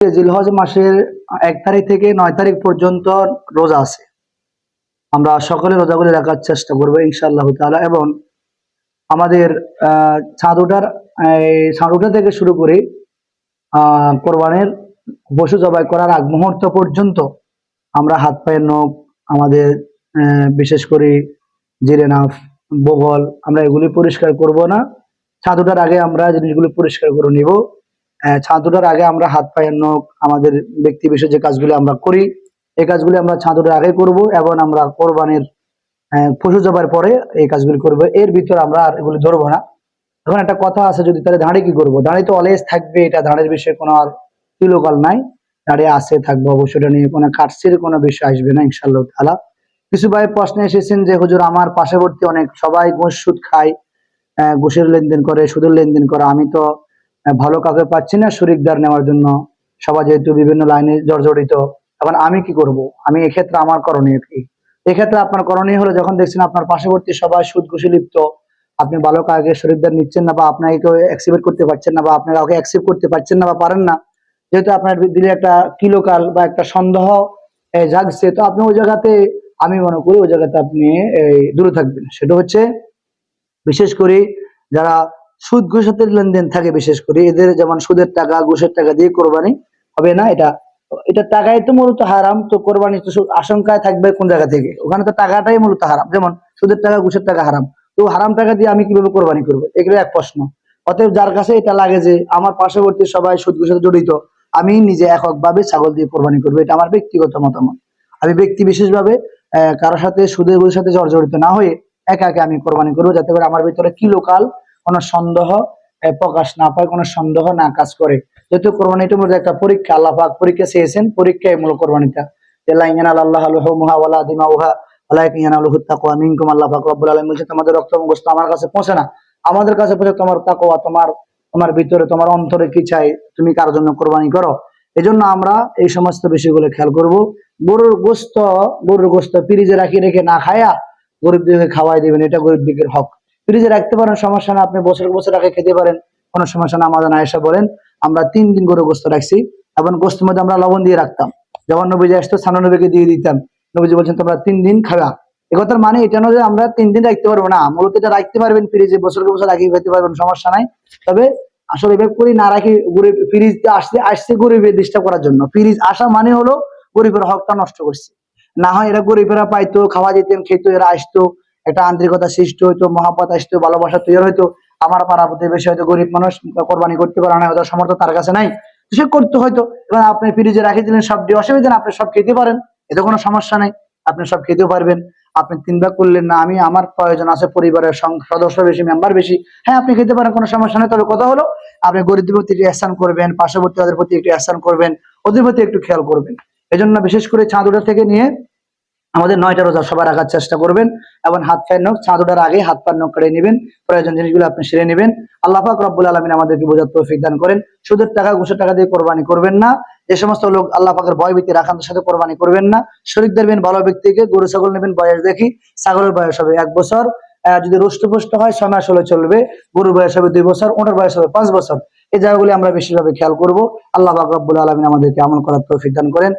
জিলহজ মাসের এক তারিখ থেকে নয় তারিখ পর্যন্ত রোজা আছে। আমরা সকলে রোজাগুলি রাখার চেষ্টা করব ইনশাআল্লাহ তাআলা এবং আমাদের চাঁদ ওঠার চাঁদ ওঠা থেকে শুরু করে কোরবানের পশু জবাই করার আগ মুহূর্ত পর্যন্ত আমরা হাত পায়ের নখ, আমাদের বিশেষ করে জিরেনাফ বগল, আমরা এগুলি পরিষ্কার করব না। চাঁদ ওঠার আগে আমরা জিনিসগুলি পরিষ্কার করে নিব। ছাদ ওঠার আগে আমরা হাত পায়ের নখ, আমাদের ব্যক্তি বিশেষ যে কাজগুলি আমরা করি, এই কাজগুলি আমরা ছাদ ওঠার আগে করব এবং আমরা কোরবানির পশু জবার পরে এই কাজগুলি করব। এর ভিতর আমরা আর এগুলি ধরবো না। এখন একটা কথা আছে, যদি তাহলে দাঁড়িয়ে কি করব? দাঁড়িয়ে তো অলওয়েজ থাকবে, এটা দাঁড়ের বিষয়ে কোনো আর কিলোকাল নাই। দাঁড়িয়ে আসে থাকব অবশ্যই, এটা নিয়ে কোনো কাটছির কোনো বিষয় আসবে না ইনশাল্লাহ তালা কিছু ভাই প্রশ্নে এসেছেন যে, হুজুর, আমার পার্শ্ববর্তী অনেক, সবাই ঘুষ সুদ খায় ঘুষের লেনদেন করে, সুদের লেনদেন করে, আমি তো ভালো কাউকে পাচ্ছি না শরিকদার নেওয়ার জন্য। সবাই যেহেতু বিভিন্ন লাইনে জর্জরিত, এখন আমি কি করব? আমি এক্ষেত্রে আমার করণীয় কি? এক্ষেত্রে আপনার করণীয় হলো যখন দেখছেন আপনার পার্শ্ববর্তী সবাই সুদ লিপ্ত, আপনি ভালো কাউকে শরিকদার নিচ্ছেন না বা আপনাকে কেউ অ্যাকসেপ্ট করতে পারছেন না বা আপনি কাউকে অ্যাকসেপ্ট করতে পারছেন না বা পারেন না, যেহেতু আপনার দিলে একটা কিলোকাল বা একটা সন্দেহ জাগছে, তো আপনি ওই জায়গাতে, আমি মনে করি ওই জায়গাতে আপনি দূরে থাকবেন। সেটা হচ্ছে, বিশেষ করে যারা সুদ ঘুষের লেনদেন থাকে বিশেষ করে। এদের যেমন সুদের টাকা, ঘুষের টাকা দিয়ে কোরবানি হবে না, এটা এটা টাকাই তো মূলত হারাম, তো কোরবানি তো আশঙ্কায় থাকবে কোন জায়গা থেকে? ওখানে তো টাকাটাই মূলত হারাম। যেমন সুদের টাকা, ঘুষের টাকা হারাম। তো হারাম টাকা দিয়ে আমি কীভাবে কোরবানি করব? এগুলো এক প্রশ্ন। অতএব যার কাছে এটা লাগে যে, আমার পার্শ্ববর্তী সবাই সুদ সাথে জড়িত, আমি নিজে এককভাবে ছাগল দিয়ে কোরবানি করব, এটা আমার ব্যক্তিগত মতামত। আমি ব্যক্তি বিশেষভাবে কারোর সাথে সুদের সাথে জর্জরিত না হয়ে একা একা আমি কোরবানি করব, যাতে করে আমার ভিতরে কি লোকাল কোনো সন্দেহ প্রকাশ না পায়, কোনো সন্দেহ না কাজ করে। যেহেতু কোরবানিটার মধ্যে একটা পরীক্ষা, আল্লাহ পাক পরীক্ষা চেয়েছেন, পরীক্ষায় মূল কোরবানিটা। তোমাদের রক্ত কার জন্য কোরবানি আমরা এই সমস্ত বিষয়গুলো খেয়াল করব। গরুর গোস্ত গরুর গোস্ত ফ্রিজে রাখি রেখে না খায়া গরিব দিকে খাওয়াই দিবেন, এটা গরিব দিকের হক। ফ্রিজে রাখতে পারেন, সমস্যা না, আপনি বছর বছর রাখে খেতে পারেন, কোনো সমস্যা না। আমাদের আয়েশা বলেন, আমরা তিন দিন গরু গোস্ত রাখছি এবং গোস্তের মধ্যে আমরা লবণ দিয়ে রাখতাম। যখন নবীজি আসতো, সানু নবীকে দিয়ে দিতাম। নবীজি বলছেন, তোমরা তিন দিন খাবা। একথার মানে এটা নয় যে আমরা তিন দিন রাখতে পারব না। মূলত এটা রাখতে পারবেন ফ্রিজে বছরকে বছর রাখিয়ে খেতে পারবেন, সমস্যা নাই। তবে আসলে এভাবে করে না রাখি গরিব ফ্রিজ আসতে আসছে গরিবের ডিস্টার্ব করার জন্য। ফ্রিজ আসা মানে হলো গরিবের হকটা নষ্ট করছে। না হয় এরা গরিবেরা পাইতো, খাওয়া দিতেন, খেতো, এরা আসতো একটা আন্তরিকতা সৃষ্টি হইতো, মহাপত আসতো, ভালোবাসা তৈরি হইতো। আমার পাড়া প্রতিবেশী হয়তো গরিব মানুষ, কোরবানি করতে পারে না হয়তো সমর্থ তার কাছে নাই। সে করতে হয়তো। এবার আপনি ফ্রিজে রাখি দিলেন, সব দিয়ে অসুবিধা না আপনি সব খেতে পারেন। এতে কোনো সমস্যা নাই, আপনি সব খেতেও পারবেন। আপনি তিন ভাগ করলেন না, আমি, আমার প্রয়োজন আছে পরিবারের সদস্য বেশি মেম্বার বেশি। হ্যাঁ আপনি খেতে পারেন, কোনো সমস্যা নেই। তবে কথা হলো, আপনি গরিবদের প্রতি একটু ihsan করবেন, পার্শ্ববর্তী তাদের প্রতি একটু ihsan করবেন, ওদের প্রতি একটু খেয়াল করবেন। এজন্য বিশেষ করে চাঁদ থেকে নিয়ে আমাদের নয়টা রোজা সবার রাখার চেষ্টা করবেন এবং হাত পায়ের নখ চাঁদ ওঠার আগে হাত পায়ের নখ কেটে নেবেন। প্রয়োজন জিনিসগুলো আপনি সেরে নেবেন। আল্লাহ পাক রব্বুল আলমিন আমাদেরকে বোঝার তৌফিক দান করেন। সুদের টাকা, ঘুষের টাকা দিয়ে কোরবানি করবেন না। যে সমস্ত লোক আল্লাহ পাকের ভয় ভীতি রাখান সাথে কোরবানি করবেন না। শরীর দেবেন ভালো ব্যক্তিকে গরু, ছাগল নেবেন, বয়স দেখি। ছাগলের বয়স হবে এক বছর। যদি রুষ্টপুষ্ট হয়, ছয় মাস হলে চলবে। গরুর বয়স হবে দুই বছর, ওটার বয়স হবে পাঁচ বছর। এই জায়গাগুলি আমরা বেশিরভাবে খেয়াল করব। আল্লাহ পাক রব্বুল আলমিন আমাদেরকে আমল করার তৌফিক দান করেন।